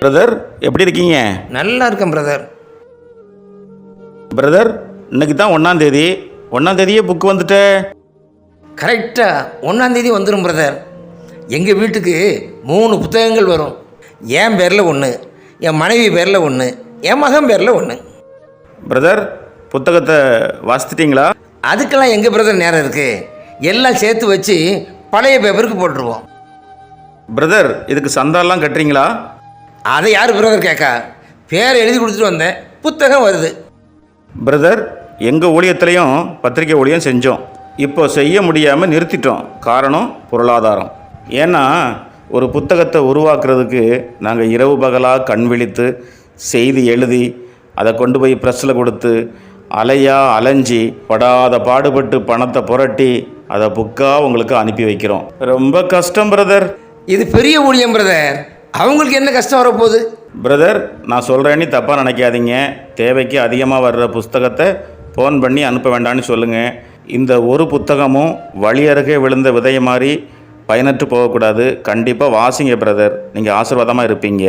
Brother எப்படி இருக்கீங்க? நல்லா இருக்கேன் பிரதர் பிரதர் இன்னைக்கு தான் ஒன்றாந்தேதி ஒன்றாந்தேதியே புக்கு வந்துட்டே. கரெக்டாக ஒன்றாந்தேதி வந்துடும் பிரதர் எங்கள் வீட்டுக்கு மூணு புத்தகங்கள் வரும். என் பேரில் ஒன்று என் மனைவி பேரில் ஒன்று என் மகன் பேரில் ஒன்று பிரதர் புத்தகத்தை வாசிச்சிட்டிங்களா? அதுக்கெல்லாம் எங்கள் பிரதர் நேரம் இருக்குது எல்லாம் சேர்த்து வச்சு பழைய பேப்பருக்கு போட்டுருவோம். பிரதர் இதுக்கு சந்தாலாம் கட்டுறீங்களா? அதை யார் பிரதர் கேட்கா பேர் எழுதி கொடுத்துட்டு வந்தேன் புத்தகம் வருது. பிரதர் எங்கள் ஊழியத்துலேயும் பத்திரிக்கை ஊழியம் செஞ்சோம். இப்போ செய்ய முடியாமல் நிறுத்திட்டோம். காரணம் பொருளாதாரம். ஏன்னா ஒரு புத்தகத்தை உருவாக்குறதுக்கு நாங்கள் இரவு பகலாக கண் விழித்து செய்தி எழுதி அதை கொண்டு போய் ப்ரெஸ்ஸில் கொடுத்து அலையா அலைஞ்சி படாத பாடுபட்டு பணத்தை புரட்டி அதை புக்காக உங்களுக்கு அனுப்பி வைக்கிறோம். ரொம்ப கஷ்டம் பிரதர் இது பெரிய ஊழியம் பிரதர் அவங்களுக்கு என்ன கஷ்டம் வரப்போகுது? பிரதர் நான் சொல்கிறேன்னு தப்பாக நினைக்காதீங்க. தேவைக்கு அதிகமாக வர்ற புஸ்தகத்தை ஃபோன் பண்ணி அனுப்ப வேண்டாம்னு சொல்லுங்கள் இந்த ஒரு புத்தகமும் வழி அருகே விழுந்த விதையை மாதிரி பயனற்று போகக்கூடாது. கண்டிப்பாக வாசிங்க பிரதர் நீங்கள் ஆசீர்வாதமாக இருப்பீங்க.